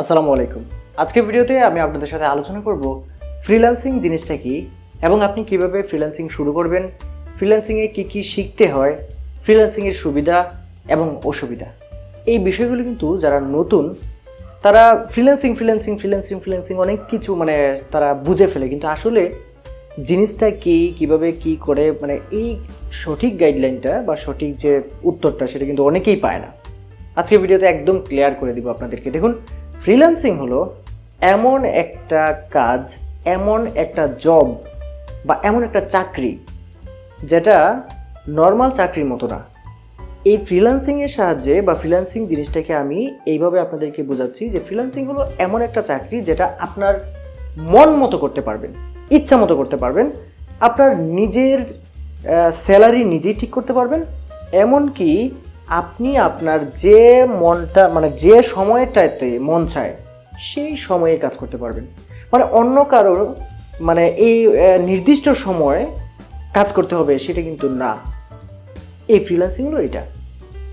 আসসালামু আলাইকুম। আজকের ভিডিওতে আমি আপনাদের সাথে আলোচনা করব ফ্রিল্যান্সিং জিনিসটা কি এবং আপনি কীভাবে ফ্রিল্যান্সিং শুরু করবেন, ফ্রিল্যান্সিংয়ে কী কী শিখতে হয়, ফ্রিল্যান্সিংয়ের সুবিধা এবং অসুবিধা। এই বিষয়গুলো কিন্তু যারা নতুন, তারা ফ্রিল্যান্সিং ফ্রিল্যান্সিং ফ্রিল্যান্সিং ফ্রিল্যান্সিং অনেক কিছু মানে তারা বুঝে ফেলে। কিন্তু আসলে জিনিসটা কি, কীভাবে কি করে মানে এই সঠিক গাইডলাইনটা বা সঠিক যে উত্তরটা সেটা কিন্তু অনেকেই পায় না। আজকের ভিডিওতে একদম ক্লিয়ার করে দিব আপনাদেরকে। দেখুন ফ্রিল্যান্সিং হলো এমন একটা কাজ, এমন একটা জব বা এমন একটা চাকরি যেটা নর্মাল চাকরির মতো না। এই ফ্রিল্যান্সিংয়ের সাহায্যে বা ফ্রিল্যান্সিং জিনিসটাকে আমি এইভাবে আপনাদেরকে বোঝাচ্ছি যে ফ্রিল্যান্সিং হলো এমন একটা চাকরি যেটা আপনার মন মতো করতে পারবেন, ইচ্ছা মতো করতে পারবেন, আপনার নিজের স্যালারি নিজেই ঠিক করতে পারবেন, এমনকি আপনি আপনার যে মনটা মানে যে সময়টাতে মন চায়, সেই সময়ে কাজ করতে পারবেন। মানে অন্য কারোর মানে এই নির্দিষ্ট সময়ে কাজ করতে হবে সেটা কিন্তু না। এই ফ্রিল্যান্সিং হলো এটা।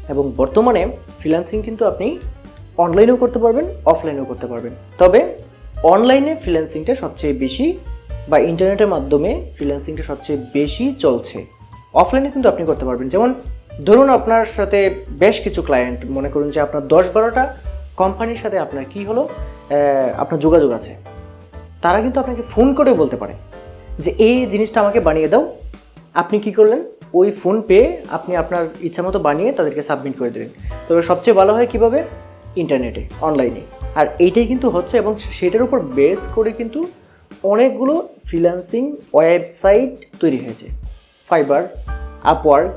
এবং বর্তমানে ফ্রিল্যান্সিং কিন্তু আপনি অনলাইনেও করতে পারবেন অফলাইনেও করতে পারবেন। তবে অনলাইনে ফ্রিল্যান্সিংটা সবচেয়ে বেশি বা ইন্টারনেটের মাধ্যমে ফ্রিল্যান্সিংটা সবচেয়ে বেশি চলছে। অফলাইনে কিন্তু আপনি করতে পারবেন। যেমন ধরুন আপনার সাথে বেশ কিছু ক্লায়েন্ট মনে করুন যে আপনার দশ বারোটা কোম্পানির সাথে আপনার কি হলো আপনার যোগাযোগ আছে। তারা কিন্তু আপনাকে ফোন করে বলতে পারে যে, এই জিনিসটা আমাকে বানিয়ে দাও। আপনি কি করলেন? ওই ফোন পেয়ে আপনি আপনার ইচ্ছা মতো বানিয়ে তাদেরকে সাবমিট করে দিলেন। তবে সবচেয়ে ভালো হয় কীভাবে? ইন্টারনেটে অনলাইনে আর এইটাই কিন্তু হচ্ছে এবং সেটার উপর বেস করে কিন্তু অনেকগুলো ফ্রিল্যান্সিং ওয়েবসাইট তৈরি হয়েছে। ফাইবার আপওয়ার্ক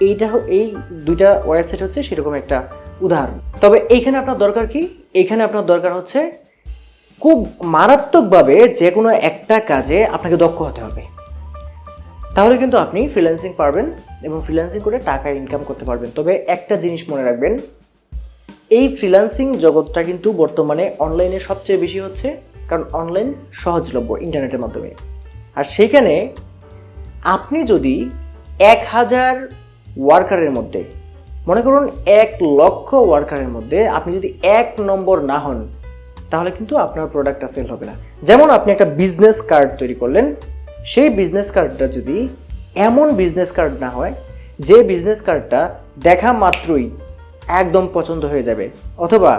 এইটা এই দুইটা ওয়েবসাইট হচ্ছে সেরকম একটা উদাহরণ। তবে এইখানে আপনার দরকার কি? এইখানে আপনার দরকার হচ্ছে খুব মারাত্মকভাবে যে কোনো একটা কাজে আপনাকে দক্ষ হতে হবে। তাহলে কিন্তু আপনি ফ্রিল্যান্সিং পারবেন এবং ফ্রিল্যান্সিং করে টাকা ইনকাম করতে পারবেন। তবে একটা জিনিস মনে রাখবেন, এই ফ্রিল্যান্সিং জগৎটা কিন্তু বর্তমানে অনলাইনে সবচেয়ে বেশি হচ্ছে, কারণ অনলাইন সহজলভ্য ইন্টারনেটের মাধ্যমে। আর সেখানে আপনি যদি এক হাজার ওয়ার্কারের মধ্যে। মনে করুন এক লক্ষ ওয়ার্কারের মধ্যে আপনি যদি এক নম্বর না হন, তাহলে কিন্তু আপনার প্রোডাক্টটা সেল হবে না। যেমন আপনি একটা বিজনেস কার্ড তৈরি করলেন, সেই বিজনেস কার্ডটা যদি এমন বিজনেস কার্ড না হয়, যে বিজনেস কার্ডটা দেখা মাত্রই একদম পছন্দ হয়ে যাবে, অথবা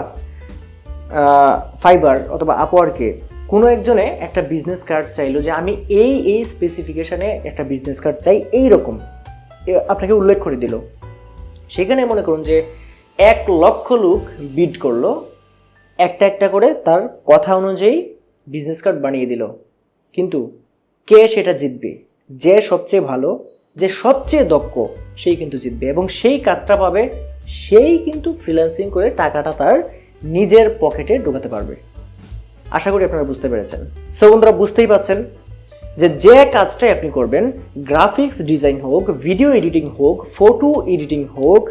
ফাইবার অথবা আপওয়ার্কে কোনো একজনে একটা বিজনেস কার্ড চাইলো যে আমি এই এই স্পেসিফিকেশনে একটা বিজনেস কার্ড চাই এই রকম আপনাকে উল্লেখ করে দিল। সেখানে মনে করুন যে এক লক্ষ লোক বিড করল, একটা একটা করে তার কথা অনুযায়ী বিজনেস কার্ড বানিয়ে দিল। কিন্তু কে সেটা জিতবে? যে সবচেয়ে ভালো, যে সবচেয়ে দক্ষ, সেই কিন্তু জিতবে এবং সেই কাজটা পাবে, সেই কিন্তু ফ্রিল্যান্সিং করে টাকাটা তার নিজের পকেটে ঢোকাতে পারবে। আশা করি আপনারা বুঝতে পেরেছেন। সো বন্ধুরা, বুঝতেই পাচ্ছেন যে যে কাজটাই আপনি করবেন গ্রাফিক্স ডিজাইন হোক ভিডিও এডিটিং হোক ফটো এডিটিং হোক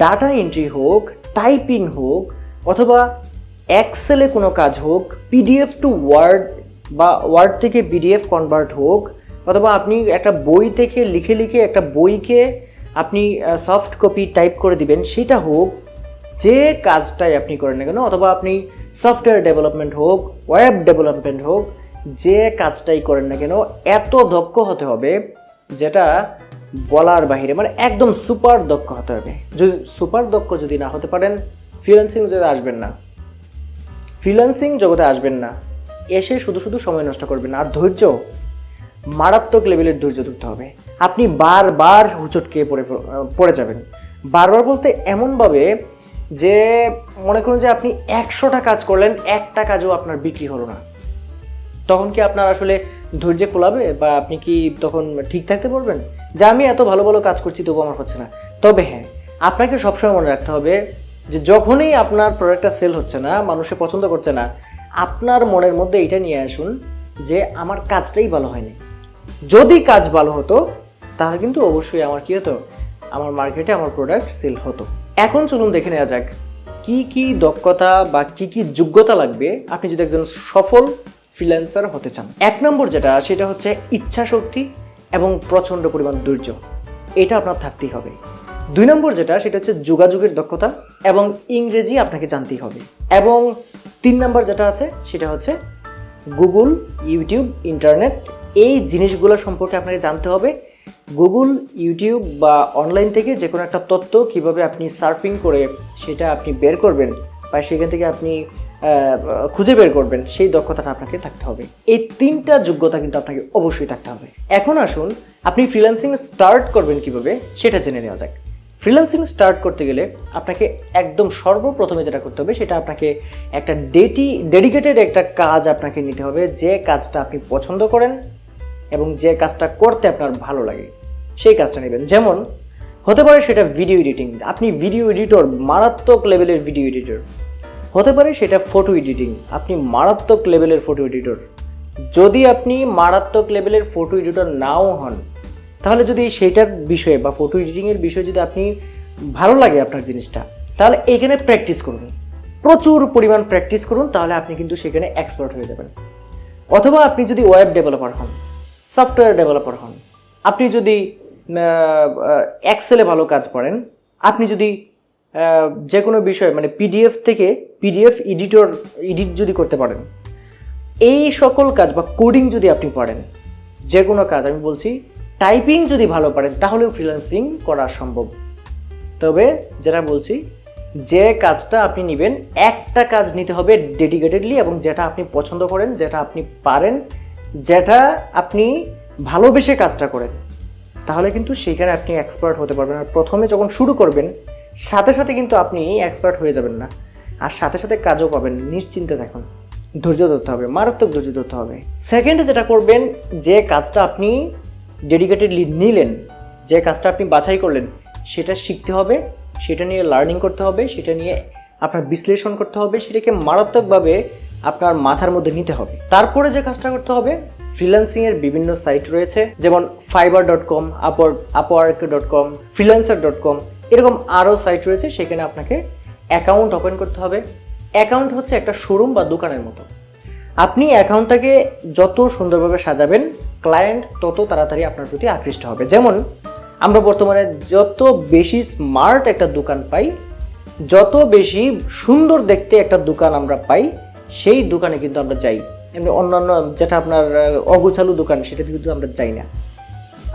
ডাটা এন্ট্রি হোক টাইপিং হোক, অথবা এক্সেলে কোনো কাজ হোক পিডিএফ টু ওয়ার্ড বা ওয়ার্ড থেকে পিডিএফ কনভার্ট হোক, অথবা আপনি একটা বই থেকে লিখে লিখে একটা বইকে আপনি সফট কপি টাইপ করে দিবেন, সেটা হোক, যে কাজটাই আপনি করেন না কেন, অথবা আপনি সফটওয়্যার ডেভেলপমেন্ট হোক ওয়েব ডেভেলপমেন্ট হোক যে কাজটাই করেন না কেন, এত দক্ষ হতে হবে যেটা বলার বাহিরে মানে একদম সুপার দক্ষ হতে হবে। যদি সুপার দক্ষ যদি না হতে পারেন ফ্রিল্যান্সিং যদি আসবেন না। ফ্রিল্যান্সিং জগতে আসবেন না। এসে শুধু শুধু সময় নষ্ট করবেন আর ধৈর্য, মারাত্মক লেভেলের ধৈর্য ধরতে হবে। আপনি বারবার হুচট খেয়ে পড়ে পড়ে যাবেন। বারবার বলতে এমনভাবে যে মনে করুন যে আপনি একশোটা কাজ করলেন, একটা কাজও আপনার বিক্রি হলো না। তখন কি আপনার আসলে ধৈর্য কোলাবে বা আপনি কি তখন ঠিক থাকতে পারবেন? যে আমি এত ভালো ভালো কাজ করছি তবু আমার হচ্ছে না। তবে হ্যাঁ আপনাকে সবসময় মনে রাখতে হবে যে যখনই আপনার প্রোডাক্টটা সেল হচ্ছে না, মানুষে পছন্দ করছে না, আপনার মনের মধ্যে এটা নিয়ে আসুন যে আমার কাজটাই ভালো হয়নি। যদি কাজ ভালো হতো, তাহলে কিন্তু অবশ্যই আমার কি হতো? আমার মার্কেটে আমার প্রোডাক্ট সেল হতো। এখন চলুন দেখে নেওয়া যাক, কি কি দক্ষতা বা কি কি যোগ্যতা লাগবে? আপনি যদি একজন সফল ফ্রিল্যান্সার হতে চান। এক নম্বর যেটা, সেটা হচ্ছে ইচ্ছা শক্তি এবং প্রচণ্ড পরিমাণ ধৈর্য। এটা আপনার থাকতেই হবে। দুই নম্বর যেটা, সেটা হচ্ছে যোগাযোগের দক্ষতা এবং ইংরেজি আপনাকে জানতেই হবে। এবং তিন নম্বর যেটা আছে, সেটা হচ্ছে গুগল, ইউটিউব, ইন্টারনেট, এই জিনিসগুলো সম্পর্কে আপনাকে জানতে হবে। গুগল, ইউটিউব বা অনলাইন থেকে যে কোনো একটা তথ্য কীভাবে আপনি সার্ফিং করে সেটা আপনি বের করবেন বা সেখান থেকে আপনি খুঁজে বের করবেন, সেই দক্ষতাটা আপনাকে থাকতে হবে। এই তিনটা যোগ্যতা কিন্তু আপনাকে অবশ্যই থাকতে হবে। এখন আসুন, আপনি ফ্রিল্যান্সিং স্টার্ট করবেন কীভাবে, সেটা জেনে নেওয়া যাক। ফ্রিল্যান্সিং স্টার্ট করতে গেলে আপনাকে একদম সর্বপ্রথমে যেটা করতে হবে, সেটা আপনাকে একটা ডেটি ডেডিকেটেড একটা কাজ আপনাকে নিতে হবে, যে কাজটা আপনি পছন্দ করেন এবং যে কাজটা করতে আপনার ভালো লাগে, সেই কাজটা নেবেন। যেমন, হতে পারে সেটা ভিডিও এডিটিং আপনি ভিডিও এডিটর মারাত্মক লেভেলের ভিডিও এডিটর হতে পারে সেটা ফটো এডিটিং আপনি মারাত্মক লেভেলের ফটো এডিটর যদি আপনি মারাত্মক লেভেলের ফটো এডিটর নাও হন, তাহলে যদি সেইটার বিষয়ে বা ফটো এডিটিংয়ের বিষয়ে যদি আপনি ভালো লাগে আপনার জিনিসটা, তাহলে এখানে প্র্যাকটিস করুন। প্রচুর পরিমাণ প্র্যাকটিস করুন, তাহলে আপনি কিন্তু সেখানে এক্সপার্ট হয়ে যাবেন। অথবা আপনি যদি ওয়েব ডেভেলপার হন সফটওয়্যার ডেভেলপার হন, আপনি যদি এক্সেলে ভালো কাজ করেন, আপনি যদি যে কোনো বিষয় মানে পিডিএফ থেকে পিডিএফ এডিটর এডিট যদি করতে পারেন, এই সকল কাজ বা কোডিং যদি আপনি পারেন, যে কোনো কাজ, আমি বলছি টাইপিং যদি ভালো পারেন, তাহলেও ফ্রিল্যান্সিং করা সম্ভব। তবে যেটা বলছি, যে কাজটা আপনি নেবেন, একটা কাজ নিতে হবে ডেডিকেটেডলি এবং যেটা আপনি পছন্দ করেন, যেটা আপনি পারেন, যেটা আপনি ভালোবেসে কাজটা করেন, তাহলে কিন্তু সেখানে আপনি এক্সপার্ট হতে পারবেন। আর প্রথমে যখন শুরু করবেন সাথে সাথে কিন্তু আপনি এক্সপার্ট হয়ে যাবেন না। আর সাথে সাথে কাজও পাবেন, নিশ্চিন্তে থাকুন। ধৈর্য ধরতে হবে, মারাত্মক ধৈর্য ধরতে হবে। সেকেন্ডে যেটা করবেন, যে কাজটা আপনি ডেডিকেটেডলি নিলেন, যে কাজটা আপনি বাছাই করলেন, সেটা শিখতে হবে, সেটা নিয়ে লার্নিং করতে হবে, সেটা নিয়ে আপনার বিশ্লেষণ করতে হবে, সেটাকে মারাত্মকভাবে আপনার মাথার মধ্যে নিতে হবে। তারপরে যে কাজটা করতে হবে ফ্রিল্যান্সিংয়ের বিভিন্ন সাইট রয়েছে, যেমন Fiverr dot com Upwork dot com freelancer dot com এরকম আরও সাইট রয়েছে, সেখানে আপনাকে অ্যাকাউন্ট ওপেন করতে হবে। অ্যাকাউন্ট হচ্ছে একটা শোরুম বা দোকানের মতো। আপনি অ্যাকাউন্টটাকে যত সুন্দরভাবে সাজাবেন ক্লায়েন্ট তত তাড়াতাড়ি আপনার প্রতি আকৃষ্ট হবে। যেমন, আমরা বর্তমানে যত বেশি স্মার্ট একটা দোকান পাই, যত বেশি সুন্দর দেখতে একটা দোকান আমরা পাই, সেই দোকানে কিন্তু আমরা যাই। এমনি অন্যান্য যেটা আপনার অগুছালু দোকান, সেটাতে কিন্তু আমরা যাই না।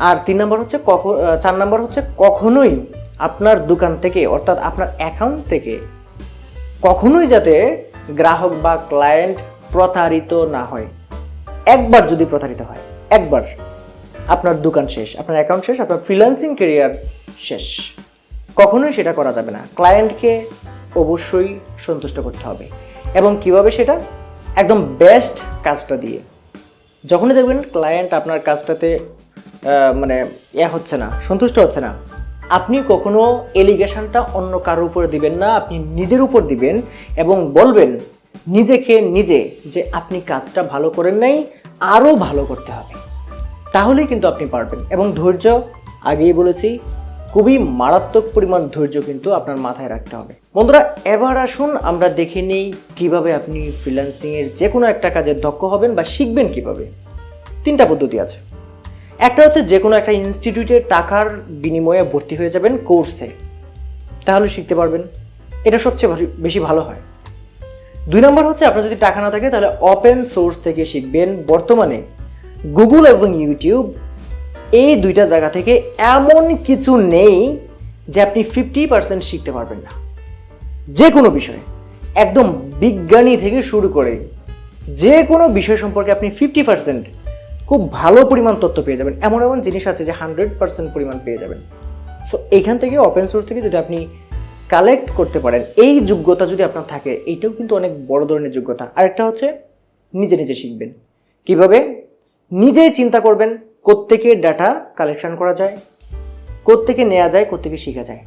আর তিন নম্বর হচ্ছে কখন চার নম্বর হচ্ছে কখনোই আপনার দোকান থেকে, অর্থাৎ আপনার অ্যাকাউন্ট থেকে কখনোই যাতে গ্রাহক বা ক্লায়েন্ট প্রতারিত না হয়। একবার যদি প্রতারিত হয়, একবার আপনার দোকান শেষ, আপনার অ্যাকাউন্ট শেষ, আপনার ফ্রিল্যান্সিং কেরিয়ার শেষ। কখনোই সেটা করা যাবে না। ক্লায়েন্টকে অবশ্যই সন্তুষ্ট করতে হবে। এবং কীভাবে সেটা? একদম বেস্ট কাজটা দিয়ে। যখনই দেখবেন ক্লায়েন্ট আপনার কাজটাতে মানে ইয়ে হচ্ছে না, সন্তুষ্ট হচ্ছে না আপনি কখনো এলিগেশনটা অন্য কারোর উপরে দিবেন না, আপনি নিজের উপর দিবেন এবং বলবেন নিজেকে নিজে যে আপনি কাজটা ভালো করেন নাই, আরও ভালো করতে হবে। তাহলেই কিন্তু আপনি পারবেন। এবং ধৈর্য, আগেই বলেছি, খুবই মারাত্মক পরিমাণ ধৈর্য কিন্তু আপনার মাথায় রাখতে হবে। বন্ধুরা, এবার আসুন আমরা দেখে নিই কীভাবে আপনি ফ্রিল্যান্সিংয়ের যে কোনো একটা কাজে দক্ষ হবেন বা শিখবেন কীভাবে। তিনটা পদ্ধতি আছে। একটা হচ্ছে যে কোনো একটা ইনস্টিটিউটে টাকার বিনিময়ে ভর্তি হয়ে যাবেন কোর্সে তাহলে শিখতে পারবেন। এটা সবচেয়ে বেশি- ভালো হয়। দুই নম্বর হচ্ছে আপনার যদি টাকা না থাকে, তাহলে ওপেন সোর্স থেকে শিখবেন। বর্তমানে গুগল এবং ইউটিউব এই দুইটা জায়গা থেকে এমন কিছু নেই যে আপনি ফিফটি পার্সেন্ট শিখতে পারবেন না। যে কোনো বিষয়ে। একদম বিজ্ঞানী থেকে শুরু করে যে কোনো বিষয় সম্পর্কে আপনি ফিফটি পার্সেন্ট খুব ভালো পরিমাণ তথ্য পেয়ে যাবেন। এমন এমন জিনিস আছে যে হান্ড্রেড পার্সেন্ট পরিমাণ পেয়ে যাবেন। সো এইখান থেকে ওপেন সোর্স থেকে যদি আপনি কালেক্ট করতে পারেন, এই যোগ্যতা যদি আপনার থাকে, এইটাও কিন্তু অনেক বড় ধরনের যোগ্যতা। আরেকটা হচ্ছে নিজে নিজে শিখবেন। কীভাবে? নিজেই চিন্তা করবেন, কোত্থেকে ডাটা কালেকশন করা যায়, কোত্থেকে নেওয়া যায়, কোত্থেকে শেখা যায়।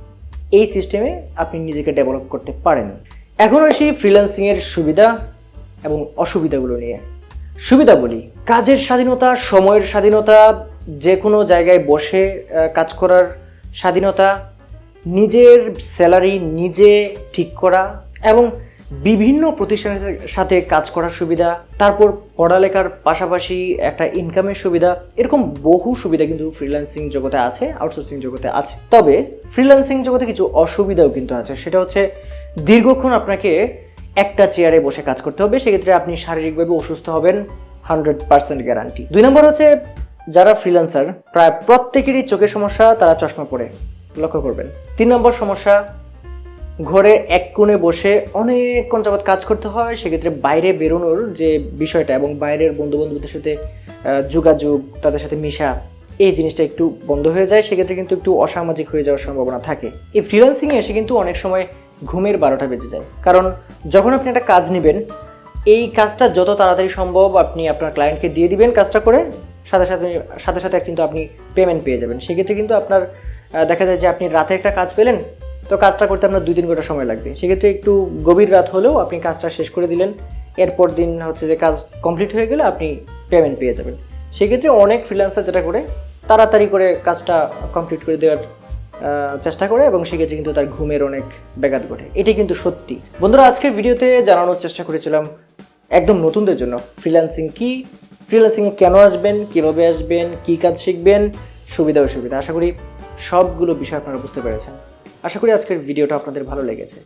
এই সিস্টেমে আপনি নিজেকে ডেভেলপ করতে পারেন। এখন আসি ফ্রিল্যান্সিংয়ের সুবিধা এবং অসুবিধাগুলো নিয়ে। সুবিধা বলি, কাজের স্বাধীনতা, সময়ের স্বাধীনতা যে কোনো জায়গায় বসে কাজ করার স্বাধীনতা, নিজের স্যালারি নিজে ঠিক করা এবং বিভিন্ন প্রতিষ্ঠানের সাথে কাজ করার সুবিধা, তারপর পড়ালেখার পাশাপাশি একটা ইনকামের সুবিধা, এরকম বহু সুবিধা কিন্তু ফ্রিল্যান্সিং জগতে আছে আউটসোর্সিং জগতে আছে। তবে ফ্রিল্যান্সিং জগতে কিছু অসুবিধাও কিন্তু আছে, সেটা হচ্ছে দীর্ঘক্ষণ আপনাকে একটা চেয়ারে বসে কাজ করতে হবে, সেক্ষেত্রে আপনি শারীরিকভাবে অসুস্থ হবেন হান্ড্রেড পার্সেন্ট গ্যারান্টি দুই নম্বর হচ্ছে, যারা ফ্রিল্যান্সার প্রায় প্রত্যেকেরই চোখের সমস্যা, তারা চশমা পরে, লক্ষ্য করবেন। তিন নম্বর সমস্যা, ঘরে এক কোণে বসে অনেকক্ষণ যাবৎ কাজ করতে হয়, সেক্ষেত্রে বাইরে বেরোনোর যে বিষয়টা এবং বাইরের বন্ধু বান্ধবদের সাথে যোগাযোগ, তাদের সাথে মিশা, এই জিনিসটা একটু বন্ধ হয়ে যায়, সেক্ষেত্রে কিন্তু একটু অসামাজিক হয়ে যাওয়ার সম্ভাবনা থাকে। এই ফ্রিল্যান্সিংয়ে এসে কিন্তু অনেক সময় ঘুমের বারোটা বেজে যায়। কারণ যখন আপনি একটা কাজ নেবেন, এই কাজটা যত তাড়াতাড়ি সম্ভব আপনি আপনার ক্লায়েন্টকে দিয়ে দিবেন কাজটা করে, সাথে সাথে সাথে সাথে কিন্তু আপনি পেমেন্ট পেয়ে যাবেন। সেক্ষেত্রে কিন্তু আপনার দেখা যায় যে আপনি রাতে একটা কাজ পেলেন, তো কাজটা করতে আপনার দুই তিন ঘণ্টা সময় লাগবে। সেক্ষেত্রে একটু গভীর রাত হলেও আপনি কাজটা শেষ করে দিলেন, এরপর দিন হচ্ছে যে কাজ কমপ্লিট হয়ে গেলে আপনি পেমেন্ট পেয়ে যাবেন। সেক্ষেত্রে অনেক ফ্রিল্যান্সার যেটা করে, তাড়াতাড়ি করে কাজটা কমপ্লিট করে দেওয়ার চেষ্টা করে এবং সেক্ষেত্রে কিন্তু তার ঘুমের অনেক ব্যাঘাত ঘটে। এটি কিন্তু সত্যি। বন্ধুরা, আজকের ভিডিওতে জানানোর চেষ্টা করেছিলাম একদম নতুনদের জন্য ফ্রিল্যান্সিং কি ফ্রিল্যান্সিংয়ে কেন আসবেন, কীভাবে আসবেন, কী কাজ শিখবেন, সুবিধা অসুবিধা। আশা করি সবগুলো বিষয় আপনারা বুঝতে পেরেছেন। আশা করি আজকের ভিডিওটা আপনাদের ভালো লেগেছে।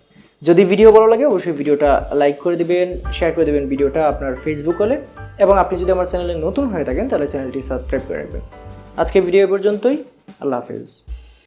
যদি ভিডিও ভালো লাগে, অবশ্যই ভিডিওটা লাইক করে দিবেন শেয়ার করে দেবেন ভিডিওটা আপনার ফেসবুক হলে এবং আপনি যদি আমার চ্যানেলে নতুন হয়ে থাকেন, তাহলে চ্যানেলটি সাবস্ক্রাইব করে রাখবেন। আজকে ভিডিও পর্যন্তই। আল্লাহ হাফেজ।